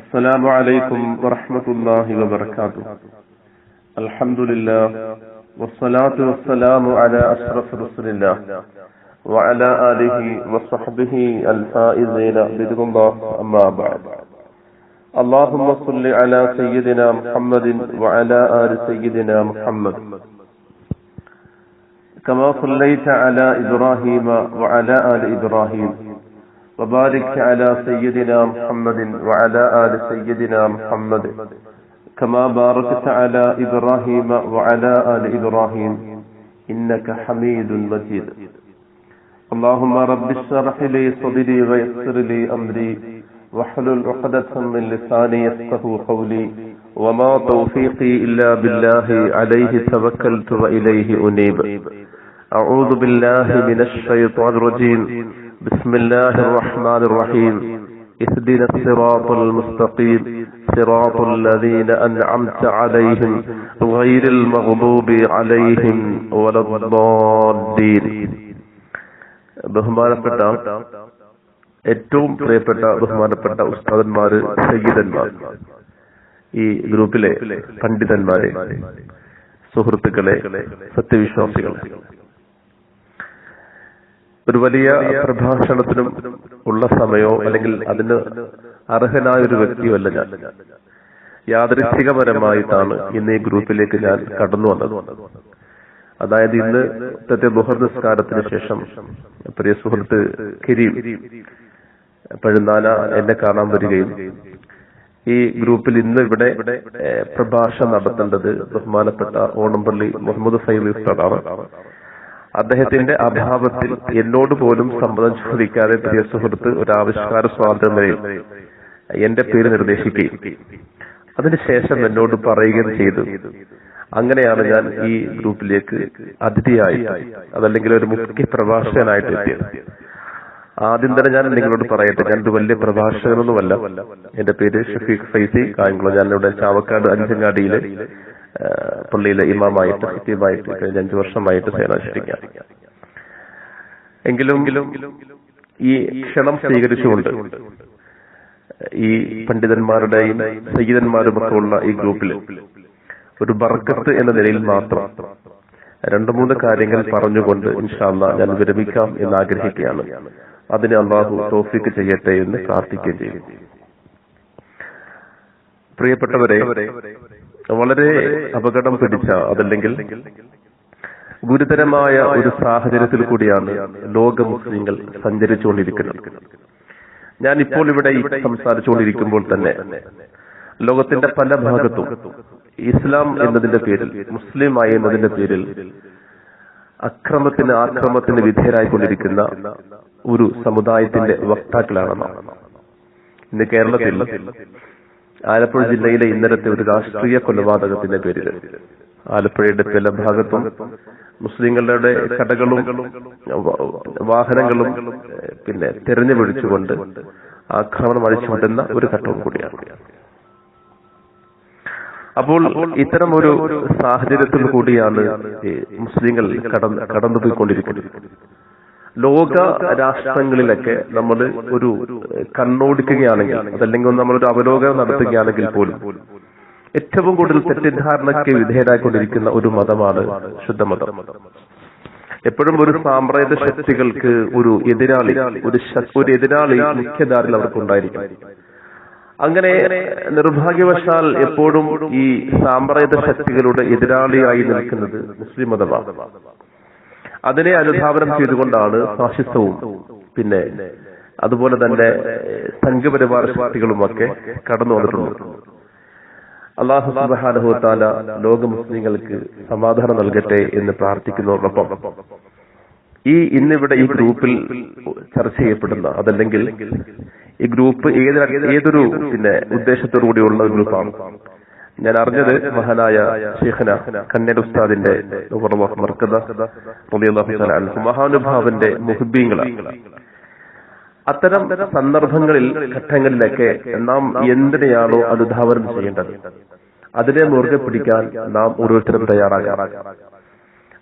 السلام عليكم ورحمة الله وبركاته. الحمد لله والصلاة والسلام على أشرف رسول الله وعلى آله وصحبه الفائزين بإذن الله أما بعد. اللهم صل على سيدنا محمد وعلى آل سيدنا محمد. كما صليت على إبراهيم وعلى آل إبراهيم. وبارك على سيدنا محمد وعلى آل سيدنا محمد. كما باركت على إبراهيم وعلى آل إبراهيم إنك حميد مجيد. اللهم رب اشرح لي صدري ويسر لي أمري واحلل عقدة من لساني يفقه قولي وما توفيقي إلا بالله عليه توكلت وإليه أنيب. أعوذ بالله من الشيطان الرجيم. بسم الله الرحمن الرحيم اهدنا الصراط المستقيم صراط الذين أنعمت عليهم غير المغضوب عليهم ولا الضالين ബഹുമാനപ്പെട്ട ഏറ്റവും പ്രിയപ്പെട്ട ബഹുമാനപ്പെട്ട ഉസ്താദന്മാര് സയ്യിദന്മാർ ഈ ഗ്രൂപ്പിലെ പണ്ഡിതന്മാരെ സുഹൃത്തുക്കളെ സത്യവിശ്വാസികളെ ഒരു വലിയ പ്രഭാഷണത്തിനും ഉള്ള സമയമോ അല്ലെങ്കിൽ അതിന് അർഹനായ ഒരു വ്യക്തിയല്ല ഞാൻ. യാദൃച്ഛികപരമായിട്ടാണ് ഇന്ന് ഈ ഗ്രൂപ്പിലേക്ക് ഞാൻ കടന്നു വന്നത്. അതായത് ഇന്ന് ഇന്നത്തെ ബുഹർ നിസ്കാരത്തിന് ശേഷം പ്രിയ സുഹൃത്ത് കിരി പഴുന്നാല എന്നെ കാണാൻ വരികയും ഈ ഗ്രൂപ്പിൽ ഇന്ന് ഇവിടെ പ്രഭാഷണം നടത്തേണ്ടത് ബഹുമാനപ്പെട്ട ഓണംപള്ളി മുഹമ്മദ് ഫൈലി ഉസ്താദാണ്. അദ്ദേഹത്തിന്റെ അഭാവത്തിൽ എന്നോട് പോലും സമ്മതം ചോദിക്കാതെ പ്രിയ സുഹൃത്ത് ഒരു ആവിഷ്കാര സ്വാതന്ത്ര്യം എന്റെ പേര് നിർദ്ദേശിക്കുകയും അതിനുശേഷം എന്നോട് പറയുകയും ചെയ്തു. അങ്ങനെയാണ് ഞാൻ ഈ ഗ്രൂപ്പിലേക്ക് അതിഥിയായി അതല്ലെങ്കിൽ ഒരു മുഖ്യ പ്രഭാഷകനായിട്ട് എത്തിയത്. ആദ്യം തന്നെ ഞാൻ നിങ്ങളോട് പറയട്ടെ ഞാൻ ഒരു വലിയ പ്രഭാഷകനൊന്നുമല്ല. എന്റെ പേര് ഷഫീഖ് ഫൈസി. കായംകുളം ഞാനിവിടെ ചാവക്കാട് അഞ്ചങ്ങാടിയിലെ പള്ളിയിലെ ഇമാമായിട്ട് സത്യമായിട്ട് കഴിഞ്ഞ അഞ്ചു വർഷമായിട്ട് സേനാനുഷ്ഠിക്കാം എങ്കിലും ഈ ക്ഷണം സ്വീകരിച്ചുകൊണ്ട് ഈ പണ്ഡിതന്മാരുടെയും സയ്യിദന്മാരുമൊക്കെ ഉള്ള ഈ ഗ്രൂപ്പിൽ ഒരു ബർക്കത്ത് എന്ന നിലയിൽ മാത്രം രണ്ടു മൂന്ന് കാര്യങ്ങൾ പറഞ്ഞുകൊണ്ട് ഇൻഷാല്ല ഞാൻ വിരമിക്കാം എന്ന് ആഗ്രഹിക്കുകയാണ്. അതിനെ അള്ളാഹു തോഫിക്ക് ചെയ്യട്ടെ എന്ന് പ്രാർത്ഥിക്കുകയും ചെയ്യും. പ്രിയപ്പെട്ടവരെ വളരെ അപകടം പിടിച്ച അതല്ലെങ്കിൽ ഗുരുതരമായ ഒരു സാഹചര്യത്തിൽ കൂടിയാണ് ലോക മുസ്ലിങ്ങൾ സഞ്ചരിച്ചുകൊണ്ടിരിക്കുന്നത്. ഞാൻ ഇപ്പോൾ ഇവിടെ സംസാരിച്ചുകൊണ്ടിരിക്കുമ്പോൾ തന്നെ ലോകത്തിന്റെ പല ഭാഗത്തും ഇസ്ലാം എന്നതിന്റെ പേരിൽ മുസ്ലിം ആയി എന്നതിന്റെ പേരിൽ അക്രമത്തിന് ആക്രമത്തിന് വിധേയരായിക്കൊണ്ടിരിക്കുന്ന ഒരു സമുദായത്തിന്റെ വക്താക്കളാണ് ഇന്ന് കേരളത്തിൽ ആലപ്പുഴ ജില്ലയിലെ ഇന്നലത്തെ ഒരു രാഷ്ട്രീയ കൊലപാതകത്തിന്റെ പേരിൽ ആലപ്പുഴയുടെ പല ഭാഗത്തും മുസ്ലിങ്ങളുടെ കടകളും വാഹനങ്ങളും പിന്നെ തെരഞ്ഞു പിടിച്ചുകൊണ്ട് ആക്രമണം അഴിച്ചുവിടുന്ന ഒരു ഘട്ടവും കൂടിയാണ്. അപ്പോൾ ഇത്തരം ഒരു സാഹചര്യത്തിൽ കൂടിയാണ് മുസ്ലിങ്ങൾ കടന്നു കടന്നുപോയിക്കൊണ്ടിരിക്കുന്നത് ലോക രാഷ്ട്രങ്ങളിലൊക്കെ നമ്മൾ ഒരു കണ്ണോടിക്കുകയാണെങ്കിൽ അതല്ലെങ്കിൽ നമ്മളൊരു അവലോകനം നടത്തുകയാണെങ്കിൽ പോലും ഏറ്റവും കൂടുതൽ തെറ്റിദ്ധാരണയ്ക്ക് വിധേയരായിക്കൊണ്ടിരിക്കുന്ന ഒരു മതമാണ് ശുദ്ധമതം. എപ്പോഴും ഒരു സാമ്പ്രദായ ശക്തികൾക്ക് ഒരു എതിരാളി ഒരു ഒരു എതിരാളി മുഖ്യധാരയിൽ അവർക്ക് ഉണ്ടായിരിക്കും അങ്ങനെ നിർഭാഗ്യവശാൽ എപ്പോഴും ഈ സാമ്പ്രദായ ശക്തികളുടെ എതിരാളിയായി നിൽക്കുന്നത് മുസ്ലിം മതമാണ്. അതിനെ അനുധാപനം ചെയ്തുകൊണ്ടാണ് ഫാഷിസവും. പിന്നെ അതുപോലെ തന്നെ സംഘപരിവാര ശക്തികളുമൊക്കെ കടന്നു വന്നിട്ടുള്ളത് അള്ളാഹു താല ലോക മുസ്ലിങ്ങൾക്ക് സമാധാനം നൽകട്ടെ എന്ന് പ്രാർത്ഥിക്കുന്നതോടൊപ്പം ഈ ഇന്നിവിടെ ഈ ഗ്രൂപ്പിൽ ചർച്ച ചെയ്യപ്പെടുന്ന അതല്ലെങ്കിൽ ഈ ഗ്രൂപ്പ് ഏത് ഏതൊരു പിന്നെ ഉദ്ദേശത്തോടു കൂടിയുള്ള ഗ്രൂപ്പാണ്. ഞാൻ അറിഞ്ഞത് മഹാനായ ഷെയ്ഖന കന്നഡ ഉസ്താദിന്റെ മഹാനുഭാവന്റെ മുഹബീങ്ങളാണ് അത്തരം സന്ദർഭങ്ങളിൽ ഘട്ടങ്ങളിലൊക്കെ നാം എന്തിനെയാണോ അനുധാവനം ചെയ്യേണ്ടത്? അതിനെ മുറുകെ പിടിക്കാൻ നാം ഓരോരുത്തരും തയ്യാറാകാം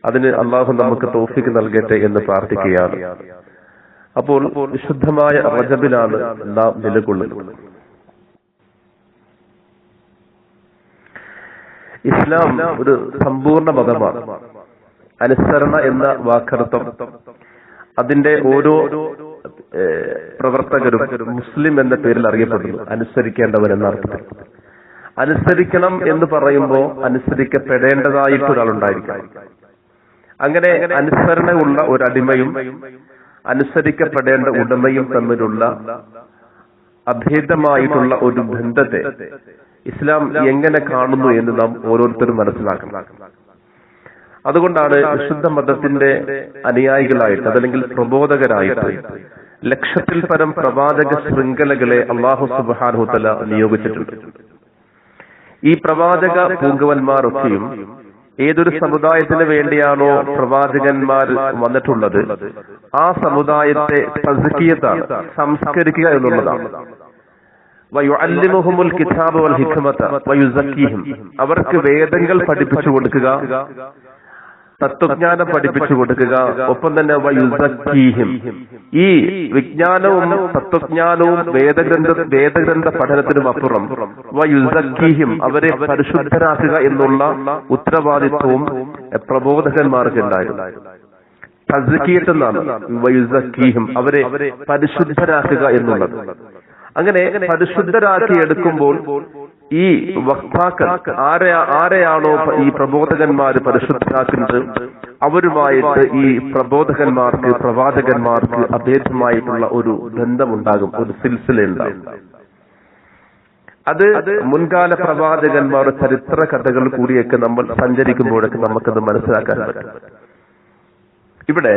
അതിന് അള്ളാഹു നമുക്ക് തോഫിക്ക് നൽകട്ടെ എന്ന് പ്രാർത്ഥിക്കുകയാണ്. അപ്പോൾ വിശുദ്ധമായ റജബിലാണ് നാം നിലകൊള്ളുന്നത്. ഇസ്ലാം ഒരു സമ്പൂർണ മതമാണ്. അനുസരണ എന്ന വാക്കർത്ഥം. അതിന്റെ ഓരോ പ്രവർത്തകരും മുസ്ലിം എന്ന പേരിൽ അറിയപ്പെടുന്നു. അനുസരിക്കേണ്ടവൻ എന്ന അർത്ഥത്തിൽ. അനുസരിക്കണം എന്ന് പറയുമ്പോൾ അനുസരിക്കപ്പെടേണ്ടതായിട്ട് ഒരാളുണ്ടായിരിക്കണം അങ്ങനെ അനുസരണയുള്ള ഒരു അടിമയും അനുസരിക്കപ്പെടേണ്ട ഉടമയും തമ്മിലുള്ള അഭേദമായിട്ടുള്ള ഒരു ബന്ധത്തെ ഇസ്ലാം എങ്ങനെ കാണുന്നു എന്ന് നാം ഓരോരുത്തരും മനസ്സിലാക്കണം. അതുകൊണ്ടാണ് വിശുദ്ധ മതത്തിന്റെ അനുയായികളായിട്ട് അതല്ലെങ്കിൽ പ്രബോധകരായിട്ട് ലക്ഷത്തിൽ പരം പ്രവാചക ശൃംഖലകളെ അള്ളാഹു സുബാനുഹുത്തല നിയോഗിച്ചിട്ടുണ്ട്. ഈ പ്രവാചക പൂങ്കവന്മാരൊക്കെയും ഏതൊരു സമുദായത്തിന് വേണ്ടിയാണോ പ്രവാചകന്മാർ വന്നിട്ടുള്ളത്? ആ സമുദായത്തെ സംസ്കരിക്കുക എന്നുള്ളതാണ്. വൽ ഹിക്മത അവർക്ക് വേദങ്ങൾ പഠിപ്പിച്ചു കൊടുക്കുക തത്വജ്ഞാനം പഠിപ്പിച്ചു കൊടുക്കുക ഒപ്പം തന്നെ ഈ വിജ്ഞാനവും തത്വജ്ഞാനവും വേദഗ്രന്ഥ വേദഗ്രന്ഥ പഠനത്തിനും അപ്പുറം വയുസക്കീഹിം അവരെ പരിശുദ്ധരാക്കുക എന്നുള്ള ഉത്തരവാദിത്വവും പ്രബോധകന്മാർക്ക് ഉണ്ടായിരുന്നു തസ്കീത്ത് എന്നാണ് അവരെ പരിശുദ്ധരാക്കുക എന്നുള്ളത്. അങ്ങനെ പരിശുദ്ധരാക്കി എടുക്കുമ്പോൾ ഈ വക്താക്കൾ ആരെ ആരെയാണോ ഈ പ്രബോധകന്മാര് പരിശുദ്ധരാക്കുന്നത്? അവരുമായിട്ട് ഈ പ്രബോധകന്മാർക്ക് പ്രവാചകന്മാർക്ക് അഭേദമായിട്ടുള്ള ഒരു ബന്ധമുണ്ടാകും ഒരു സിൽസില ഉണ്ടാകും. അത് മുൻകാല പ്രവാചകന്മാരുടെ ചരിത്ര കഥകൾ കൂടിയൊക്കെ നമ്മൾ സഞ്ചരിക്കുമ്പോഴൊക്കെ നമുക്കത് മനസ്സിലാക്കാൻ പറ്റും. ഇവിടെ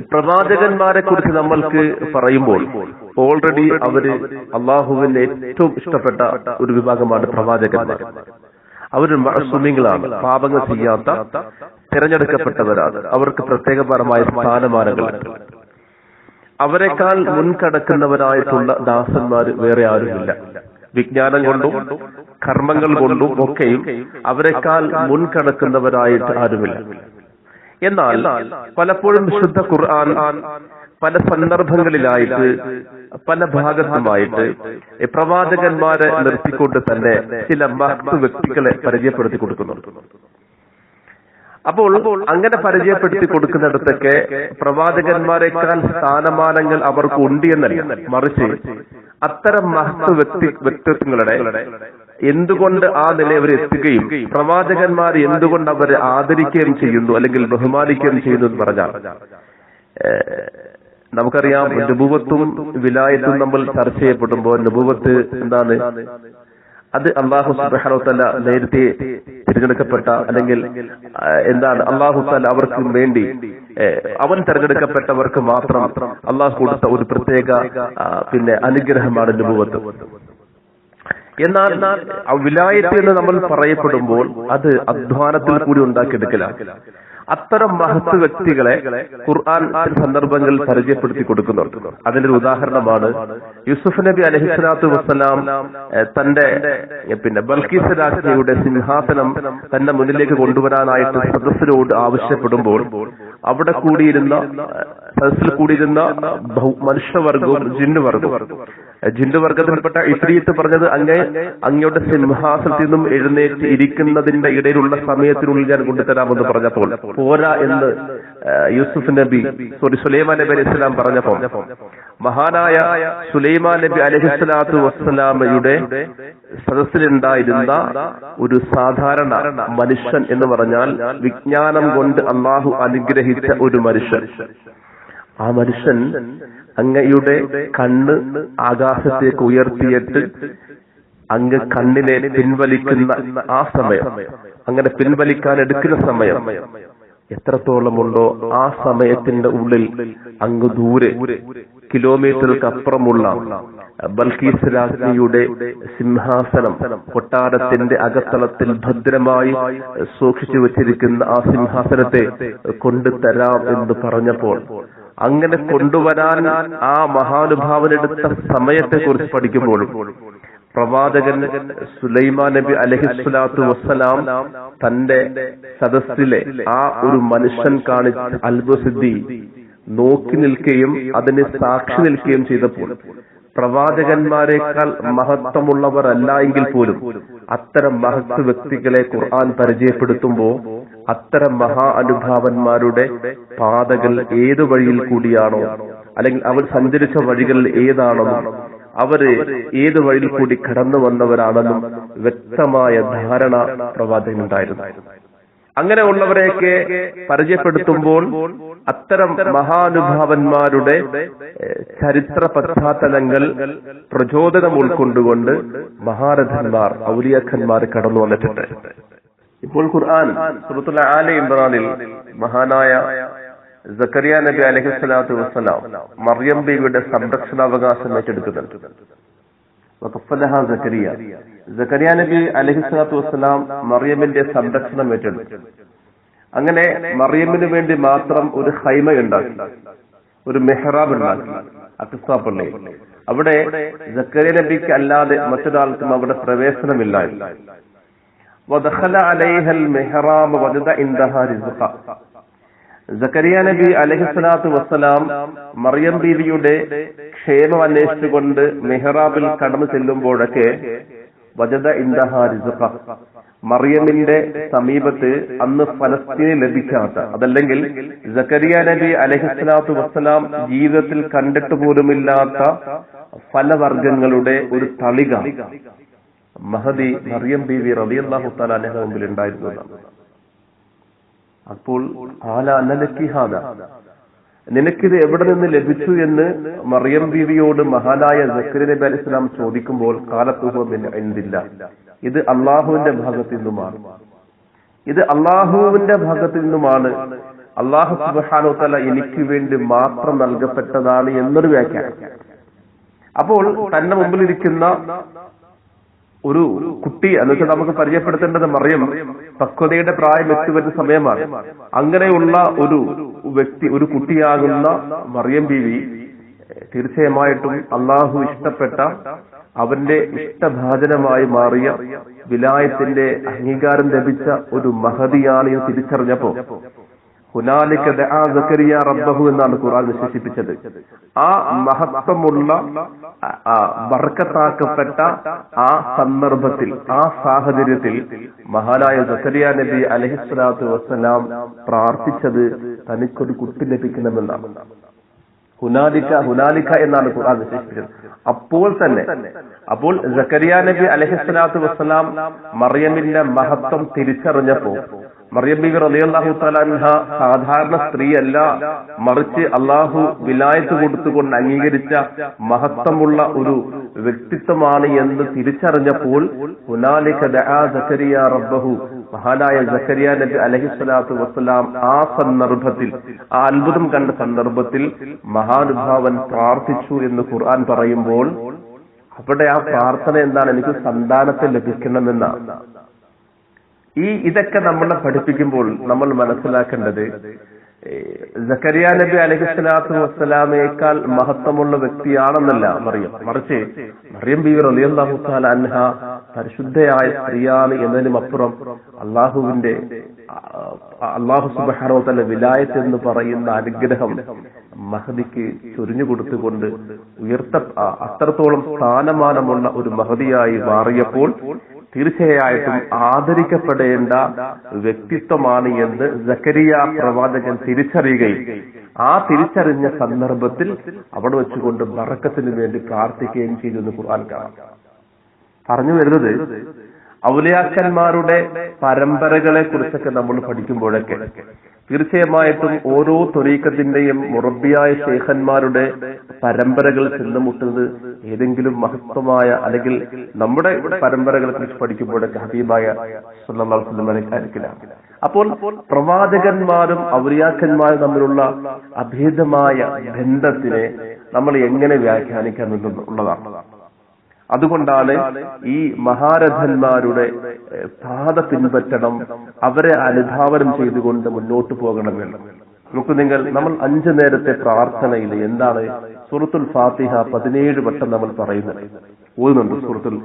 പ്രവാചകന്മാരെ കുറിച്ച് നമ്മൾക്ക് പറയുമ്പോൾ ഓൾറെഡി അവർ അള്ളാഹുവിന്റെ ഏറ്റവും ഇഷ്ടപ്പെട്ട ഒരു വിഭാഗമാണ് പ്രവാചകന്മാർ. അവർ മഴസുമിങ്ങളാണ് പാപങ്ങൾ ചെയ്യാത്ത തിരഞ്ഞെടുക്കപ്പെട്ടവരാണ്. അവർക്ക് പ്രത്യേകപരമായ സ്ഥാനമാനങ്ങളുണ്ട് അവരെക്കാൾ മുൻകടക്കുന്നവരായിട്ടുള്ള ദാസന്മാർ വേറെ ആരുമില്ല. വിജ്ഞാനം കൊണ്ടും കർമ്മങ്ങൾ കൊണ്ടും ഒക്കെയും അവരെക്കാൾ മുൻകടക്കുന്നവരായിട്ട് ആരുമില്ല. എന്നാൽ പലപ്പോഴും വിശുദ്ധ ഖുർആൻ പല സന്ദർഭങ്ങളിലായിട്ട് പല ഭാഗത്തുമായിട്ട് പ്രവാചകന്മാരെ നിർത്തിക്കൊണ്ട് തന്നെ ചില മഹത്വ വ്യക്തികളെ പരിചയപ്പെടുത്തി കൊടുക്കുന്നുണ്ട്. അപ്പോൾ അങ്ങനെ പരിചയപ്പെടുത്തി കൊടുക്കുന്നിടത്തൊക്കെ പ്രവാചകന്മാരെക്കാൾ സ്ഥാനമാനങ്ങൾ അവർക്ക് ഉണ്ട് എന്നല്ല. മറിച്ച് അത്തരം മഹത്വ വ്യക്തി വ്യക്തിത്വങ്ങളുടെ എന്തുകൊണ്ട് ആ നില അവർ എത്തുകയും പ്രവാചകന്മാർ എന്തുകൊണ്ട് അവരെ ആദരിക്കുകയും ചെയ്യുന്നു അല്ലെങ്കിൽ ബഹുമാനിക്കുകയും ചെയ്യുന്നു എന്ന് പറഞ്ഞാൽ നമുക്കറിയാം നുപുവത്തും വിലായത്തും നമ്മൾ ചർച്ച ചെയ്യപ്പെടുമ്പോൾ നുപൂവത്ത് എന്താണ്? അത് അള്ളാഹു സുബാനുത്തല്ല നേരത്തെ തിരഞ്ഞെടുക്കപ്പെട്ട അല്ലെങ്കിൽ എന്താണ് അള്ളാഹു താല അവർക്ക് വേണ്ടി അവൻ തിരഞ്ഞെടുക്കപ്പെട്ടവർക്ക് മാത്രം അള്ളാഹു കൊടുത്ത ഒരു പ്രത്യേക പിന്നെ അനുഗ്രഹമാണ് നുപുവത്ത് എന്നാൽ വിലായത്ത് എന്ന് നമ്മൾ പറയപ്പെടുമ്പോൾ അത് അധ്വാനത്തിൽ കൂടി ഉണ്ടാക്കിയെടുക്കലാണ്. അത്തരം മഹത്വ വ്യക്തികളെ ഖുർആൻ സന്ദർഭങ്ങളിൽ പരിചയപ്പെടുത്തി കൊടുക്കുന്നുണ്ട്. അതിന്റെ ഒരു ഉദാഹരണമാണ് യൂസുഫ് നബി അലഹിസ്ലാത്തു വസ്സലാം തന്റെ പിന്നെ ബൽക്കീസ് രാജ്ഞിയുടെ സിംഹാസനം തന്റെ മുന്നിലേക്ക് കൊണ്ടുവരാനായിട്ട് സദസ്സിനോട് ആവശ്യപ്പെടുമ്പോൾ അവിടെ കൂടിയിരുന്ന സദസ്സിൽ കൂടിയിരുന്ന മനുഷ്യവർഗവും ജിന്നുവർഗവും. ജിന്നുവർഗത്തിൽപ്പെട്ട ഇഫ്രീത്ത് പറഞ്ഞത് അങ്ങേ അങ്ങയുടെ സിംഹാസനത്തിൽ നിന്നും എഴുന്നേറ്റ് ഇരിക്കുന്നതിന്റെ ഇടയിലുള്ള സമയത്തിനുള്ളിൽ ഞാൻ കൊണ്ടുതരാമെന്ന് പറഞ്ഞപ്പോൾ പോരാ എന്ന് യൂസുഫ് നബി സോറി സുലൈമാൻ നബി അലൈഹി സ്വലാം പറഞ്ഞപ്പോൾ മഹാനായ സുലൈമാൻ നബി അലഹിസ്ലാത്തു വസ്സലാമയുടെ സദസ്സിലുണ്ടായിരുന്ന ഒരു സാധാരണ മനുഷ്യൻ എന്ന് പറഞ്ഞാൽ വിജ്ഞാനം കൊണ്ട് അള്ളാഹു അനുഗ്രഹിച്ച ഒരു മനുഷ്യൻ. ആ മനുഷ്യൻ അങ്ങയുടെ കണ്ണ് ആകാശത്തേക്ക് ഉയർത്തിയിട്ട് അങ്ങ് കണ്ണിനെ പിൻവലിക്കുന്ന ആ സമയം അങ്ങനെ പിൻവലിക്കാൻ എടുക്കുന്ന സമയം എത്രത്തോളമുണ്ടോ ആ സമയത്തിന്റെ ഉള്ളിൽ അങ്ങ് ദൂരെ കിലോമീറ്ററുകൾക്ക് അപ്പുറമുള്ള ബൽക്കീസ് രാജ്ഞിയുടെ സിംഹാസനം കൊട്ടാരത്തിന്റെ അകത്തളത്തിൽ ഭദ്രമായി സൂക്ഷിച്ചു വച്ചിരിക്കുന്ന ആ സിംഹാസനത്തെ കൊണ്ടുതരാം എന്ന് പറഞ്ഞപ്പോൾ അങ്ങനെ കൊണ്ടുവരാൻ ആ മഹാനുഭാവനെടുത്ത സമയത്തെ കുറിച്ച് പഠിക്കുമ്പോഴും പ്രവാചകൻ സുലൈമാ നബി അലഹിസ്വലാത്തു വസ്സലാം തന്റെ സദസ്സിലെ ആ ഒരു മനുഷ്യൻ കാണിച്ച അത്ഭുസിദ്ധി നോക്കി നിൽക്കുകയും അതിന് സാക്ഷി നിൽക്കുകയും ചെയ്തപ്പോൾ പ്രവാചകന്മാരെക്കാൾ മഹത്വമുള്ളവരല്ല എങ്കിൽ പോലും അത്തരം മഹത്വ വ്യക്തികളെ ഖുർആൻ പരിചയപ്പെടുത്തുമ്പോൾ അത്തരം മഹാ അനുഭാവന്മാരുടെ പാതകൾ ഏത് വഴിയിൽ കൂടിയാണോ അല്ലെങ്കിൽ അവർ സഞ്ചരിച്ച വഴികളിൽ ഏതാണെന്നും അവർ ഏത് വഴിയിൽ കൂടി കടന്നു വന്നവരാണെന്നും വ്യക്തമായ ധാരണ പ്രവാചകനുണ്ടായിരുന്നു. അങ്ങനെയുള്ളവരെയൊക്കെ പരിചയപ്പെടുത്തുമ്പോൾ അത്തരം മഹാനുഭാവന്മാരുടെ ചരിത്ര പശ്ചാത്തലങ്ങൾ പ്രചോദനം ഉൾക്കൊണ്ടുകൊണ്ട് മഹാരഥന്മാർ ഔലിയഖന്മാർ കടന്നു വന്നിട്ടുണ്ട്. ഇപ്പോൾ ഖുർആൻ സുഹൃത്തുൽ ആല ഇമ്രാനിൽ മഹാനായ സക്കരിയ നബി അലഹി സ്വലാത്തു വസ്സലാം മറിയം ബീവിയുടെ സംരക്ഷണാവകാശം ഏറ്റെടുക്കുന്നുണ്ട് സക്കരിയ സക്കരിയ നബി അലഹിസ്വലാത്തു വസ്സലാം മറിയമിന്റെ സംരക്ഷണം ഏറ്റെടുത്തു. അങ്ങനെ മറിയമ്മിന് വേണ്ടി മാത്രം ഒരു ഹൈമ ഉണ്ടാക്കി. ഒരു മെഹ്റാബ് ഉണ്ടാക്കി. അക്സാ അവിടെ സക്കരിയ നബിക്ക് അല്ലാതെ മറ്റൊരാൾക്കും അവിടെ പ്രവേശനമില്ലായിരുന്നു. സക്കരിയ നബി അലഹിസ്ലാത്തു വസ്സലാം മറിയം ബീവിയുടെ ക്ഷേമം അന്വേഷിച്ചുകൊണ്ട് മെഹ്റാബിൽ കടന്നു ചെല്ലുമ്പോഴൊക്കെ വജത ഇൻദഹ റിസ്ഖ. മറിയമിന്റെ സമീപത്ത് അന്ന് ഫലസ്തീന് ലഭിക്കാത്ത അതല്ലെങ്കിൽ ജക്കരിയ നബി അലഹിസ്ലാത്തു വസ്സലാം ജീവിതത്തിൽ കണ്ടിട്ട് പോലുമില്ലാത്ത ഫലവർഗങ്ങളുടെ ഒരു തളിക മഹദി മറിയം ബീവി റബിയല്ലാഹു മുമ്പിൽ ഉണ്ടായിരുന്നതാണ്. അപ്പോൾ ആല അന്നലക്കിഹാദ നിനക്കിത് എവിടെ നിന്ന് ലഭിച്ചു എന്ന് മറിയം ബീവിയോട് മഹാനായ ജക്കരി നബി അലി ഇസ്ലാം ചോദിക്കുമ്പോൾ എന്തില്ല ഇത് അള്ളാഹുവിന്റെ ഭാഗത്തു നിന്നുമാണ്. ഇത് അള്ളാഹുവിന്റെ ഭാഗത്തു നിന്നുമാണ്. അള്ളാഹു സുബാനോ തല എനിക്ക് വേണ്ടി മാത്രം നൽകപ്പെട്ടതാണ് എന്നൊരു വ്യാഖ്യാനം. അപ്പോൾ തന്റെ മുമ്പിലിരിക്കുന്ന ഒരു കുട്ടി എന്ന് വെച്ചാൽ നമുക്ക് പരിചയപ്പെടുത്തേണ്ടത് മറിയം പക്വതയുടെ പ്രായം എത്തിവരുന്ന സമയമാണ്. അങ്ങനെയുള്ള ഒരു വ്യക്തി ഒരു കുട്ടിയാകുന്ന മറിയം ബീവി തീർച്ചയായിട്ടും അള്ളാഹു ഇഷ്ടപ്പെട്ട അവന്റെ ഇഷ്ടഭാജനമായി മാറിയ വിലായത്തിന്റെ അംഗീകാരം ലഭിച്ച ഒരു മഹതിയാണ് തിരിച്ചറിഞ്ഞപ്പോ റബ്ബഹു എന്നാണ് ഖുർആൻ വിശേഷിപ്പിച്ചത്. ആ മഹത്വമുള്ള വർക്കത്താക്കപ്പെട്ട ആ സന്ദർഭത്തിൽ ആ സാഹചര്യത്തിൽ മഹാനായ സക്കരിയ നബി അലഹിസ്വലാത്തു വസ്സലാം പ്രാർത്ഥിച്ചത് തനിക്കൊരു കുട്ടി ലഭിക്കണമെന്നാണ്. ഹുനാലിക്ക ഹുനാലിക്ക എന്നാണ് ഖുർആൻ വിശേഷിപ്പിച്ചത്. അപ്പോൾ തന്നെ അപ്പോൾ സക്കരിയ നബി അലഹിസ്വലാത്തു വസ്സലാം മറിയമിന്റെ മഹത്വം തിരിച്ചറിഞ്ഞപ്പോ മറിയം ബീവി റളിയല്ലാഹു തആല സാധാരണ സ്ത്രീയല്ല മറിച്ച് അള്ളാഹു വിലായത്ത് കൊടുത്തുകൊണ്ട് അംഗീകരിച്ച മഹത്വമുള്ള ഒരു വ്യക്തിത്വമാണ് എന്ന് തിരിച്ചറിഞ്ഞപ്പോൾ റബ്ബഹു മഹാനായ ജക്കരിയ നബി അലഹിസ്വലാത്തു വസ്സലാം ആ സന്ദർഭത്തിൽ ആ അത്ഭുതം കണ്ട സന്ദർഭത്തിൽ മഹാനുഭാവൻ പ്രാർത്ഥിച്ചു എന്ന് ഖുർആൻ പറയുമ്പോൾ അവിടെ ആ പ്രാർത്ഥന എന്താണ്? എനിക്ക് സന്താനത്തെ ലഭിക്കണമെന്നാണ്. ഈ ഇതൊക്കെ നമ്മളെ പഠിപ്പിക്കുമ്പോൾ നമ്മൾ മനസ്സിലാക്കേണ്ടത് സക്കരിയ നബി അലഹിസ്ലാത്തു വസ്സലാമയേക്കാൾ മഹത്വമുള്ള വ്യക്തിയാണെന്നല്ല മറിയം. മറിച്ച് മറിയം ബി റലിയല്ലാഹു അൻഹ പരിശുദ്ധയായ സ്ത്രീയാണ് എന്നതിനും അപ്പുറം അള്ളാഹുവിന്റെ അള്ളാഹു സുബഹാനോ തന്നെ വിലായത്ത് എന്ന് പറയുന്ന അനുഗ്രഹം മഹദിക്ക് ചൊരിഞ്ഞു കൊടുത്തുകൊണ്ട് ഉയർത്ത അത്രത്തോളം സ്ഥാനമാനമുള്ള ഒരു മഹദിയായി മാറിയപ്പോൾ തീർച്ചയായിട്ടും ആദരിക്കപ്പെടേണ്ട വ്യക്തിത്വമാണ് എന്ന് ജക്കരിയ പ്രവാചകൻ തിരിച്ചറിയുകയും ആ തിരിച്ചറിഞ്ഞ സന്ദർഭത്തിൽ അവിടെ വെച്ചുകൊണ്ട് ബറക്കത്തിന് വേണ്ടി പ്രാർത്ഥിക്കുകയും ചെയ്തു എന്ന് ഖുർആൻ കാണാം. പറഞ്ഞു വരുന്നത് ഔലിയാക്കന്മാരുടെ പരമ്പരകളെ കുറിച്ചൊക്കെ നമ്മൾ പഠിക്കുമ്പോഴൊക്കെ തീർച്ചയായിട്ടും ഓരോ തൊരീക്കത്തിന്റെയും മുറബിയായ ശേഖന്മാരുടെ പരമ്പരകൾ ചെന്നുമുട്ടുന്നത് ഏതെങ്കിലും മഹത്വമായ അല്ലെങ്കിൽ നമ്മുടെ പരമ്പരകളെ കുറിച്ച് പഠിക്കുമ്പോഴൊക്കെ ഹബീബായ സുല്ലാസ്ലമലേക്കായിരിക്കില്ല അപ്പോൾ പ്രവാചകന്മാരും ഔലിയാക്കന്മാരും തമ്മിലുള്ള അഭേദമായ ബന്ധത്തിനെ നമ്മൾ എങ്ങനെ വ്യാഖ്യാനിക്കാം എന്നുള്ളതാണ് അതുകൊണ്ടാണ് ഈ മഹാരഥന്മാരുടെ പാത പിൻപറ്റണം അവരെ അനുധാവനം ചെയ്തുകൊണ്ട് മുന്നോട്ട് പോകണമെന്ന്. നമുക്ക് നിങ്ങൾ നമ്മൾ അഞ്ചു നേരത്തെ പ്രാർത്ഥനയിൽ എന്താണ് സുഹൃത്തുൽ ഫാത്തിഹ പതിനേഴ് വട്ടം നമ്മൾ പറയുന്നത്. ഓതുന്നുണ്ട് സുഹൃത്തുൽ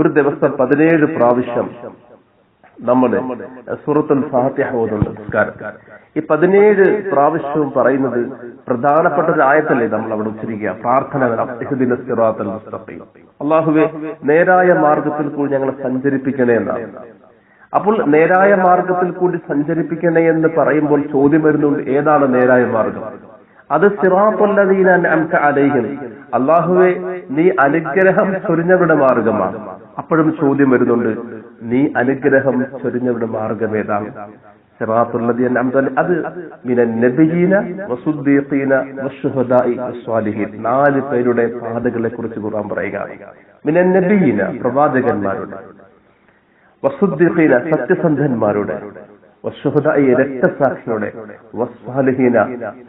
ഒരു ദിവസം പതിനേഴ് പ്രാവശ്യം നമ്മൾ സൂറത്തുൽ ഫാത്തിഹ നിസ്കാരം ഈ പതിനേഴ് പ്രാവശ്യവും പറയുന്നത് പ്രധാനപ്പെട്ട ഒരു ആയത്തല്ലേ നമ്മൾ അവിടെ ഉച്ചരിക്കുക. പ്രാർത്ഥന അള്ളാഹുവെ നേരായ മാർഗത്തിൽ കൂടി ഞങ്ങളെ സഞ്ചരിപ്പിക്കണേ എന്നാണ്. അപ്പോൾ നേരായ മാർഗത്തിൽ കൂടി സഞ്ചരിപ്പിക്കണേ എന്ന് പറയുമ്പോൾ ചോദ്യം വരുന്നുണ്ട് ഏതാണ് നേരായ മാർഗം? അത് സിറാത്തുല്ലദീന അൻഅംത അലൈഹിം. അള്ളാഹുവെ നീ അനുഗ്രഹം ചൊരിഞ്ഞവരുടെ മാർഗമാണ്. അപ്പോഴും ചോദ്യം വരുന്നുണ്ട്. നീ അനുഗ്രഹം ചൊരിഞ്ഞവരുടെ മാർഗമേതാണ് അത് നാല് പേരുടെ പാതകളെ കുറിച്ച് ഖുർആൻ പറയുക. മിനൻ നബീന പ്രവാചകന്മാരുടെ. വസുദ്ദീഖീന സത്യസന്ധന്മാരുടെ. വശുഹദായി രക്തസാക്ഷിയുടെ വസ്വാലിഹീന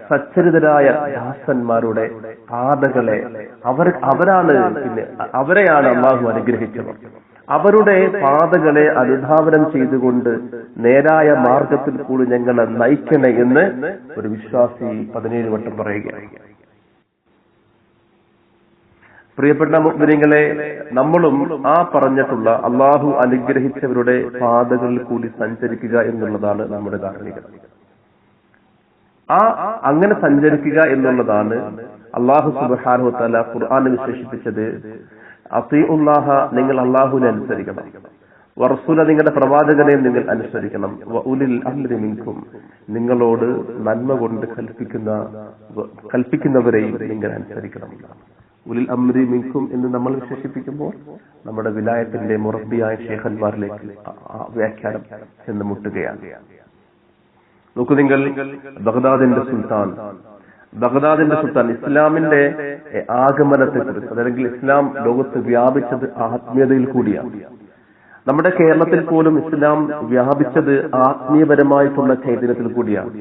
സച്ചരിതരായ ദാസന്മാരുടെ പാതകളെ അവർ അവരാണ് പിന്നെ അവരെയാണ് അള്ളാഹു അനുഗ്രഹിച്ചവർ. അവരുടെ പാതകളെ അനുധാവനം ചെയ്തുകൊണ്ട് നേരായ മാർഗത്തിൽ കൂടി ഞങ്ങളെ നയിക്കണേ എന്ന് ഒരു വിശ്വാസി പതിനേഴ് വട്ടം പറയുകയാണ് പ്രിയപ്പെട്ട മുഗ്മിനിങ്ങളെ നമ്മളും ആ പറഞ്ഞിട്ടുള്ള അള്ളാഹു അനുഗ്രഹിച്ചവരുടെ പാതകളിൽ കൂടി സഞ്ചരിക്കുക എന്നുള്ളതാണ് നമ്മുടെ ധാർമ്മികത. ആ അങ്ങനെ സഞ്ചരിക്കുക എന്നുള്ളതാണ് അള്ളാഹു സുബാനുഹത്തല തല ഖുർആാന് വിശേഷിപ്പിച്ചത്. അസീഉല്ലാഹ നിങ്ങൾ അള്ളാഹുവിനെ അനുസരിക്കണം. വർസുല നിങ്ങളുടെ പ്രവാചകനെ നിങ്ങൾ അനുസരിക്കണം. ഉലിൽ അമ്രി മിൻകും. നിങ്ങളോട് നന്മ കൊണ്ട് കൽപ്പിക്കുന്ന കൽപ്പിക്കുന്നവരെയും നിങ്ങൾ അനുസരിക്കണം. ഉലിൽ അമ്രി മിൻകും എന്ന് നമ്മൾ വിശേഷിപ്പിക്കുമ്പോൾ നമ്മുടെ വിലായത്തിന്റെ മുറബിയായ ആ വ്യാഖ്യാനം ചെന്ന് മുട്ടുകയാണ്. നോക്കു നിങ്ങൾ ബഗ്ദാദിന്റെ സുൽത്താൻ. ബഗ്ദാദിന്റെ സുൽത്താൻ ഇസ്ലാമിന്റെ ആഗമനത്തെ കുറിച്ച് അതല്ലെങ്കിൽ ഇസ്ലാം ലോകത്ത് വ്യാപിച്ചത് ആത്മീയതയിൽ കൂടിയാണ്. നമ്മുടെ കേരളത്തിൽ പോലും ഇസ്ലാം വ്യാപിച്ചത് ആത്മീയപരമായിട്ടുള്ള ചൈതന്യത്തിൽ കൂടിയാണ്.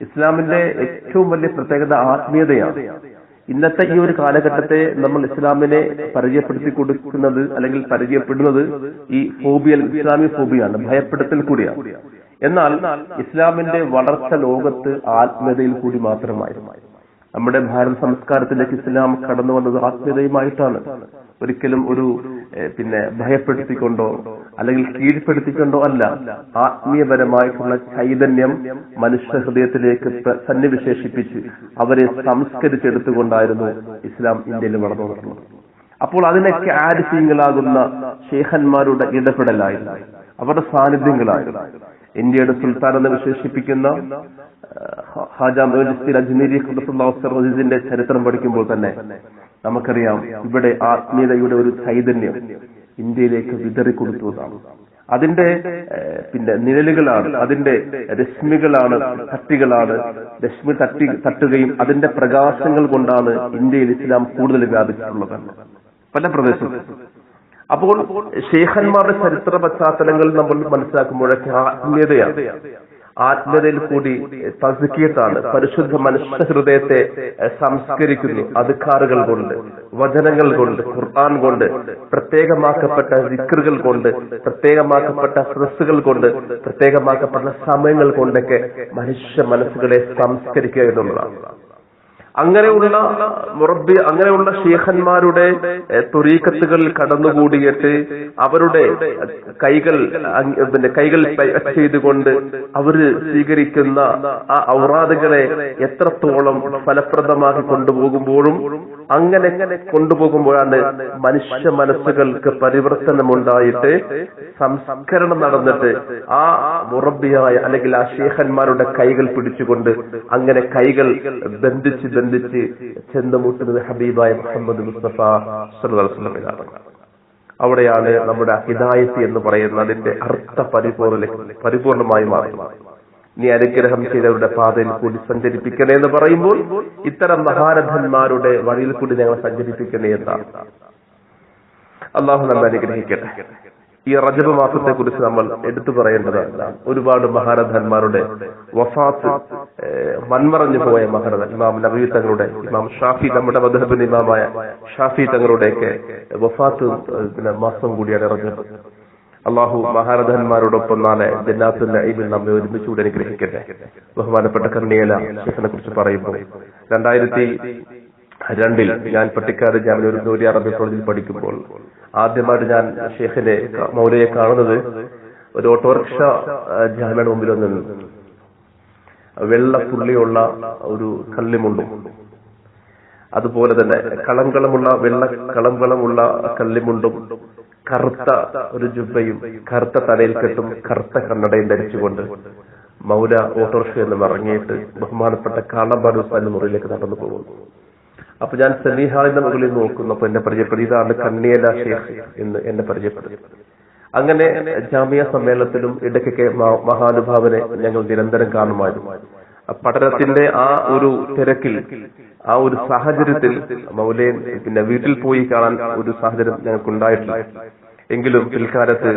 ഇസ്ലാമിന്റെ ഏറ്റവും വലിയ പ്രത്യേകത ആത്മീയതയാണ്. ഇന്നത്തെ ഈ ഒരു കാലഘട്ടത്തെ നമ്മൾ ഇസ്ലാമിനെ പരിചയപ്പെടുത്തി കൊടുക്കുന്നത് അല്ലെങ്കിൽ പരിചയപ്പെടുന്നത് ഈ ഫോബിയൽ ഇസ്ലാമിക് ഫോബിയാണ് ഭയപ്പെടുത്തൽ കൂടിയാണ്. എന്നാൽ ഇസ്ലാമിന്റെ വളർച്ച ലോകത്ത് ആത്മീയതയിൽ കൂടി മാത്രമായിരുന്നു നമ്മുടെ ഭാരത സംസ്കാരത്തിലേക്ക് ഇസ്ലാം കടന്നു വന്നത് ആത്മീയതയുമായിട്ടാണ്. ഒരിക്കലും ഒരു പിന്നെ ഭയപ്പെടുത്തിക്കൊണ്ടോ അല്ലെങ്കിൽ കീഴ്പ്പെടുത്തിക്കൊണ്ടോ അല്ല. ആത്മീയപരമായിട്ടുള്ള ചൈതന്യം മനുഷ്യ ഹൃദയത്തിലേക്ക് സന്നിവിശേഷിപ്പിച്ച് അവരെ സംസ്കരിച്ചെടുത്തുകൊണ്ടായിരുന്നു ഇസ്ലാം ഇന്ത്യയിൽ വളർന്നു വരുന്നത് അപ്പോൾ അതിനൊക്കെ ആരിഫീങ്ങളാകുന്ന ഷേഖന്മാരുടെ ഇടപെടലായിരുന്നു. അവരുടെ സാന്നിധ്യങ്ങളായിരുന്നു. ഇന്ത്യയുടെ സുൽത്താൻ എന്ന് വിശേഷിപ്പിക്കുന്ന ഹാജ ചരിത്രം പഠിക്കുമ്പോൾ തന്നെ നമുക്കറിയാം ഇവിടെ ആത്മീയതയുടെ ഒരു ചൈതന്യം ഇന്ത്യയിലേക്ക് വിതറിക്കൊടുത്തതാണ് അതിന്റെ പിന്നെ നിഴലുകളാണ് അതിന്റെ രശ്മികളാണ് തട്ടികളാണ് രശ്മി തട്ടി തട്ടുകയും അതിന്റെ പ്രകാശങ്ങൾ കൊണ്ടാണ് ഇന്ത്യയിൽ ഇസ്ലാം കൂടുതൽ വ്യാപിച്ചിട്ടുള്ളത്. പല പ്രദേശത്തും. അപ്പോൾ ശേഖന്മാരുടെ ചരിത്ര പശ്ചാത്തലങ്ങൾ നമ്മൾ മനസ്സിലാക്കുമ്പോഴൊക്കെ ആത്മീയതയാണ്. ആത്മീയതയിൽ കൂടി തസ്കിയത്താണ്. പരിശുദ്ധ മനുഷ്യ ഹൃദയത്തെ സംസ്കരിക്കുന്നു. അധികാറുകൾ കൊണ്ട് വചനങ്ങൾ കൊണ്ട് ഖുർആൻ കൊണ്ട് പ്രത്യേകമാക്കപ്പെട്ട വിക്രുകൾ കൊണ്ട് പ്രത്യേകമാക്കപ്പെട്ട സ്രസ്സുകൾ കൊണ്ട് പ്രത്യേകമാക്കപ്പെട്ട സമയങ്ങൾ കൊണ്ടൊക്കെ മനുഷ്യ മനസ്സുകളെ സംസ്കരിക്കുക എന്നുള്ളതാണ്. അങ്ങനെയുള്ള മുറബി അങ്ങനെയുള്ള ഷേഖന്മാരുടെ തുറീക്കത്തുകളിൽ കടന്നുകൂടിയിട്ട് അവരുടെ കൈകൾ പിന്നെ കൈകൾ ചെയ്തുകൊണ്ട് അവർ സ്വീകരിക്കുന്ന ആ ഔറാദുകളെ എത്രത്തോളം ഫലപ്രദമാക്കി കൊണ്ടുപോകുമ്പോഴും അങ്ങനെ കൊണ്ടുപോകുമ്പോഴാണ് മനുഷ്യ മനസ്സുകൾക്ക് പരിവർത്തനം ഉണ്ടായിട്ട് സംസ്കരണം നടന്നിട്ട് ആ മുറബിയായ അല്ലെങ്കിൽ ആ ശേഖന്മാരുടെ കൈകൾ പിടിച്ചുകൊണ്ട് അങ്ങനെ കൈകൾ ബന്ധിച്ച് ബന്ധിച്ച് ചെന്നുമുട്ടുന്നത് ഹബീബായ മുഹമ്മദ് മുസ്തഫ വസല്ലമയാണ് അവിടെയാണ് നമ്മുടെ ഹിദായത്ത് എന്ന് പറയുന്ന അതിന്റെ അർത്ഥ പരിപൂർണ പരിപൂർണമായി മാറുന്നത്. നീ അനുഗ്രഹം ചെയ്തവരുടെ പാതയിൽ കൂടി സഞ്ചരിപ്പിക്കണേ എന്ന് പറയുമ്പോൾ ഇത്തരം മഹാരഥന്മാരുടെ വഴിയിൽ കൂടി ഞങ്ങൾ സഞ്ചരിപ്പിക്കണേ എന്നാണ് അള്ളാഹു നമ്മെ അനുഗ്രഹിക്കട്ടെ. ഈ റജബ് മാസത്തെ കുറിച്ച് നമ്മൾ എടുത്തു പറയേണ്ടതാണ് ഒരുപാട് മഹാരഥന്മാരുടെ വഫാത്ത് മൺമറഞ്ഞു പോയ മഹാരഥൻ ഇമാം നബീ തങ്ങളുടെ ഇമാം ഷാഫി നമ്മുടെ മധുഹബിൻ ഇമാമായ ഷാഫി തങ്ങളുടെയൊക്കെ വഫാത്ത് മാസം കൂടിയാണ് റജബ്. അള്ളാഹു മഹാരഥന്മാരോടൊപ്പം നാളെ ജന്നാത്തുൽ നഈമിൽ നമ്മെ ഒരുമിച്ചുകൂടെ അനുഗ്രഹിക്കട്ടെ. ബഹുമാനപ്പെട്ട കർണിയല ഷെഫിനെ കുറിച്ച് പറയുമ്പോൾ രണ്ടായിരത്തി രണ്ടിൽ ഞാൻ പട്ടിക്കാട് ജാമ്യം ഒരു ജോലി അറബി കോളേജിൽ പഠിക്കുമ്പോൾ ആദ്യമായിട്ട് ഞാൻ ഷെയ്ഖിനെ മൗലയെ കാണുന്നത് ഒരു ഓട്ടോറിക്ഷ ജാമ്യയുടെ മുമ്പിൽ നിന്നു വെള്ള പുള്ളിയുള്ള ഒരു കല്ലിമുണ്ടും. അതുപോലെ തന്നെ കളങ്കളമുള്ള വെള്ള കളങ്കളമുള്ള കല്ലിമുണ്ടും കറുത്ത ഒരു ജുബയും കറുത്ത തലയിൽ കെട്ടും കറുത്ത കണ്ണടയും ധരിച്ചുകൊണ്ട് മൗല ഓട്ടോറിക്ഷ എന്ന് ഇറങ്ങിയിട്ട് ബഹുമാനപ്പെട്ട കാളബാദുസാന്റെ മുറിയിലേക്ക് നടന്നു പോകുന്നു. അപ്പൊ ഞാൻ സെമിഹാളിന്റെ മുകളിൽ നോക്കുന്നപ്പോ എന്നെ പരിചയപ്പെടുത്തി ഇതാണ് കണ്ണിയല ഷേഖ് എന്ന് എന്നെ പരിചയപ്പെടുത്തി അങ്ങനെ ജാമിയ സമ്മേളനത്തിലും ഇടയ്ക്കൊക്കെ മഹാനുഭാവനെ ഞങ്ങൾ നിരന്തരം കാണുമായിരുന്നു. പഠനത്തിന്റെ ആ ഒരു തിരക്കിൽ ആ ഒരു സാഹചര്യത്തിൽ മൗലയൻ പിന്നെ വീട്ടിൽ പോയി കാണാൻ ഒരു സാഹചര്യം ഞങ്ങൾക്ക് ഉണ്ടായിട്ടില്ല എങ്കിലും പിൽക്കാലത്ത്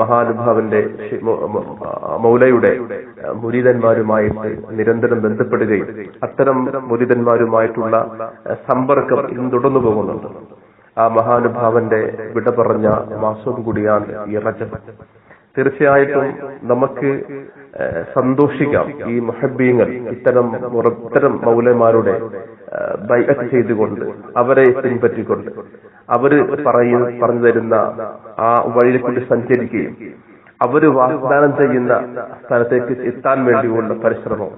മഹാനുഭാവന്റെ മൗലയുടെ മുരീതന്മാരുമായിട്ട് നിരന്തരം ബന്ധപ്പെടുകയും അത്തരം മുരീതന്മാരുമായിട്ടുള്ള സമ്പർക്കം ഇന്ന് തുടർന്നു പോകുന്നുണ്ട്. ആ മഹാനുഭാവന്റെ വിട പറഞ്ഞ മാസവും കൂടിയാണ് ഈ റജബ്. തീർച്ചയായിട്ടും നമുക്ക് സന്തോഷിക്കാം ഈ മുഹബീങ്ങൾ ഇത്തരം ഇത്തരം മൗലന്മാരുടെ ഏഹ്, ബൈഅത്ത് ചെയ്തുകൊണ്ട് അവരെ പിൻപറ്റിക്കൊണ്ട് അവർ പറയ പറഞ്ഞു തരുന്ന ആ വഴിയിൽ കൊണ്ട് സഞ്ചരിക്കുകയും അവർ വാഗ്ദാനം ചെയ്യുന്ന സ്ഥലത്തേക്ക് എത്താൻ വേണ്ടിയുള്ള പരിശ്രമം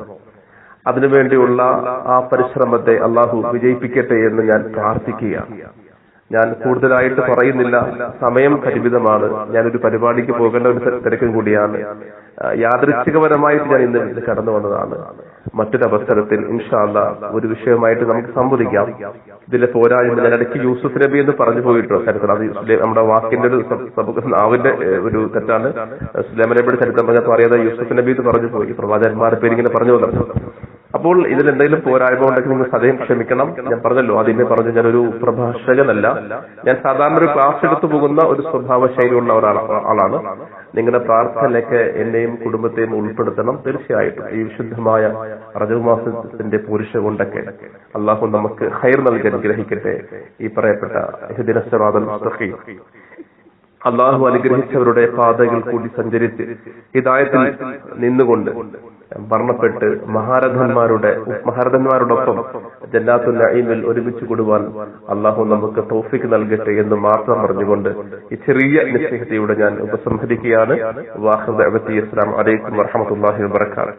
അതിനുവേണ്ടിയുള്ള ആ പരിശ്രമത്തെ അള്ളാഹു വിജയിപ്പിക്കട്ടെ എന്ന് ഞാൻ പ്രാർത്ഥിക്കുകയാണ്. ഞാൻ കൂടുതലായിട്ട് പറയുന്നില്ല സമയം പരിമിതമാണ് ഞാനൊരു പരിപാടിക്ക് പോകേണ്ട ഒരു തിരക്കും കൂടിയാണ്. യാദൃച്ഛികപരമായിട്ട് ഞാൻ ഇന്ന് കടന്നു വന്നതാണ്. മറ്റൊരു അവസരത്തിൽ ഇൻഷാല്ല ഒരു വിഷയമായിട്ട് നമുക്ക് സംവദിക്കാം. ഇതിലെ പോരായ്മ ഞാൻ ഇടയ്ക്ക് യൂസുഫ് നബി എന്ന് പറഞ്ഞു പോയിട്ടോ? ചരിത്രം. അത് നമ്മുടെ വാക്കിന്റെ ഒരു ആവിന്റെ ഒരു തെറ്റാണ്. സുലൈമ നബിയുടെ ചരിത്രം പറഞ്ഞപ്പോൾ അറിയാതെ യൂസുഫ് നബി എന്ന് പറഞ്ഞു പോയി. പ്രവാചകന്മാരുടെ പേര് ഇങ്ങനെ പറഞ്ഞു വന്നു. അപ്പോൾ ഇതിൽ എന്തെങ്കിലും പോരായ്മ ഉണ്ടെങ്കിൽ നിങ്ങൾ സദയം ക്ഷമിക്കണം. ഞാൻ പറഞ്ഞല്ലോ ആദ്യമേ പറഞ്ഞു ഞാനൊരു പ്രഭാഷകനല്ല. ഞാൻ സാധാരണ ഒരു ക്ലാസ് എടുത്തു പോകുന്ന ഒരു സ്വഭാവ ശൈലിയുള്ള ആളാണ് നിങ്ങളുടെ പ്രാർത്ഥനയൊക്കെ എന്നെയും കുടുംബത്തെയും ഉൾപ്പെടുത്തണം. തീർച്ചയായിട്ടും ഈ വിശുദ്ധമായ റജബ് മാസത്തിന്റെ പുരുഷ കൊണ്ടൊക്കെ അള്ളാഹു നമുക്ക് ഹൈർ നൽകി അനുഗ്രഹിക്കട്ടെ. ഈ പറയപ്പെട്ട അള്ളാഹു അനുഗ്രഹിച്ചവരുടെ പാതകൾ കൂടി സഞ്ചരിച്ച് ഹിതായത്തിൽ നിന്നുകൊണ്ട് മരണപ്പെട്ട് മഹാരഥന്മാരുടെ മഹാരഥന്മാരോടൊപ്പം ജന്നാത്തുൽ നഈമിൽ ഒരുമിച്ച് കൂടുവാൻ അള്ളാഹു നമുക്ക് തൗഫിക്ക് നൽകട്ടെ എന്ന് മാത്രം പറഞ്ഞുകൊണ്ട് ഈ ചെറിയ നിശ്ചയതയോടെ ഞാൻ ഉപസംഹരിക്കുകയാണ്. വാഹു അലൈക്കും വറഹമത്തല്ലാഹി വബർക്കാത്ത്